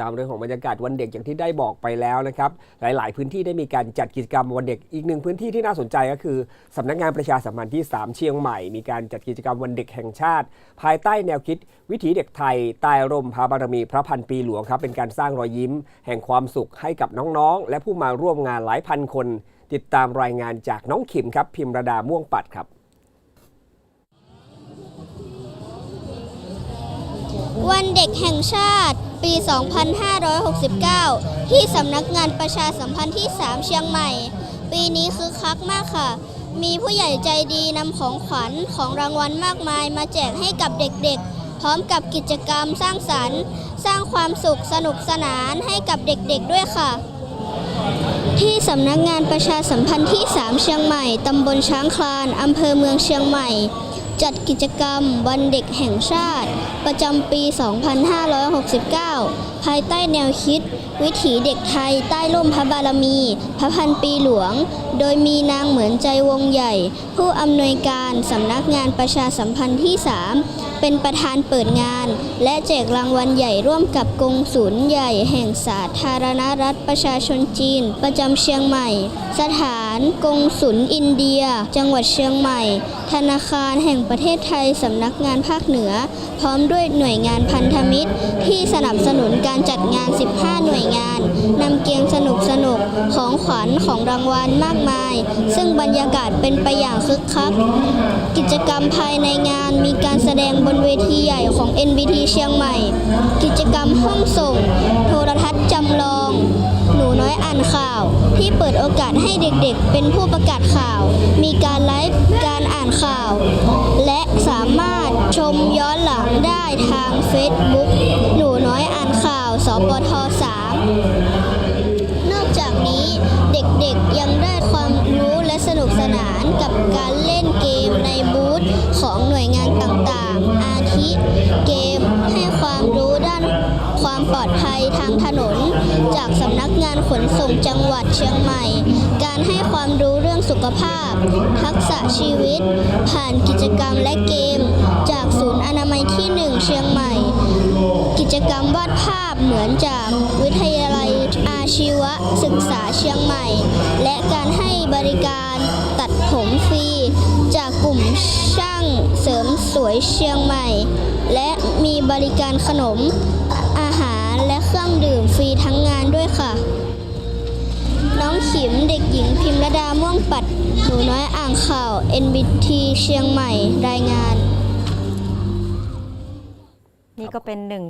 ตามเรื่องของบรรยากาศวันเด็กอย่างที่ได้บอกไปแล้วนะครับ หลาย ๆ พื้นที่ได้มีการจัดกิจกรรมวันเด็กอีกหนึ่งพื้นที่ที่น่าสนใจก็คือสำนักงานประชาสัมพันธ์ที่ 3 เชียงใหม่ มีการจัดกิจกรรมวันเด็กแห่งชาติ ภายใต้แนวคิด วิถีเด็กไทยใต้ร่มพระบารมีพระพันปีหลวงครับเป็นการสร้างรอยยิ้ม แห่งความสุขให้กับน้องๆ และผู้มาร่วมงานหลายพันคน ติดตามรายงานจากน้องขิมครับ พิมระดาม่วงปัดครับ วันเด็กแห่งชาติ ปี 2569 ที่สำนักงานประชาสัมพันธ์ที่ 3 เชียงใหม่ ปีนี้คือคักมากค่ะ มีผู้ใหญ่ใจดีนำของขวัญของรางวัลมากมายมาแจกให้กับเด็กๆ พร้อมกับกิจกรรมสร้างสรรค์ สร้างความสุขสนุกสนานให้กับเด็กๆด้วยค่ะ ที่สำนักงานประชาสัมพันธ์ที่ 3 เชียงใหม่ ตำบลช้างคลาน อำเภอเมืองเชียงใหม่ จัดกิจกรรมวันเด็กแห่งชาติ ประจำปี 2569 ภายใต้แนวคิด วิถีเด็กไทยใต้ร่มพระบารมี พระพันปีหลวง โดยมีนางเหมือนใจวงใหญ่ ผู้อำนวยการสำนักงานประชาสัมพันธ์ที่ 3 เป็นประธานเปิดงาน และแจกรางวัลใหญ่ร่วมกับกงศูนย์ใหญ่แห่งสาธารณรัฐประชาชนจีน ประจำเชียงใหม่ สถานกงศูนย์อินเดีย จังหวัดเชียงใหม่ ธนาคารแห่งประเทศไทยสำนักงานภาคเหนือ พร้อมด้วยหน่วยงานพันธมิตร ที่สนับสนุนการจัดงาน 15 หน่วยงานนำเกมสนุกสนุกของขวัญของรางวัลมากมาย ซึ่งบรรยากาศเป็นไปอย่างคึกคัก กิจกรรมภายในงานมีการแสดงบนเวทีใหญ่ของ NBT เชียงใหม่ กิจกรรมห้องส่ง โทรทัศน์จำลอง หนูน้อยอ่านข่าว ที่เปิดโอกาสให้เด็กๆ เป็นผู้ประกาศข่าว มีการไลฟ์ การอ่านข่าว และสามารถชมย้อนหลังได้ทางเฟซบุ๊กหนูน้อยอ่านข่าว สปท3นอกจากนี้เด็กๆยังได้ความรู้และสนุกสนานกับการเล่นเกมในบูธของหน่วยงานต่างๆ อาทิเกม ปลอดภัยทางถนน จากสำนักงานขนส่งจังหวัดเชียงใหม่ การให้ความรู้เรื่องสุขภาพ ทักษะชีวิต ผ่านกิจกรรมและเกม จากศูนย์อนามัยที่ 1 เชียงใหม่ กิจกรรมวาดภาพเหมือนจากวิทยาลัยอาชีวศึกษาเชียงใหม่ และการให้บริการตัดผมฟรี จากกลุ่มช่างเสริมสวยเชียงใหม่ และมีบริการขนม หารและเครื่องดื่มฟรีทั้งงานด้วยค่ะ น้องขิมเด็กหญิงพิมรดาม่วงปัด หนูน้อยอ่างข่าว NBT เชียงใหม่รายงาน นี่ก็เป็นหนึ่ง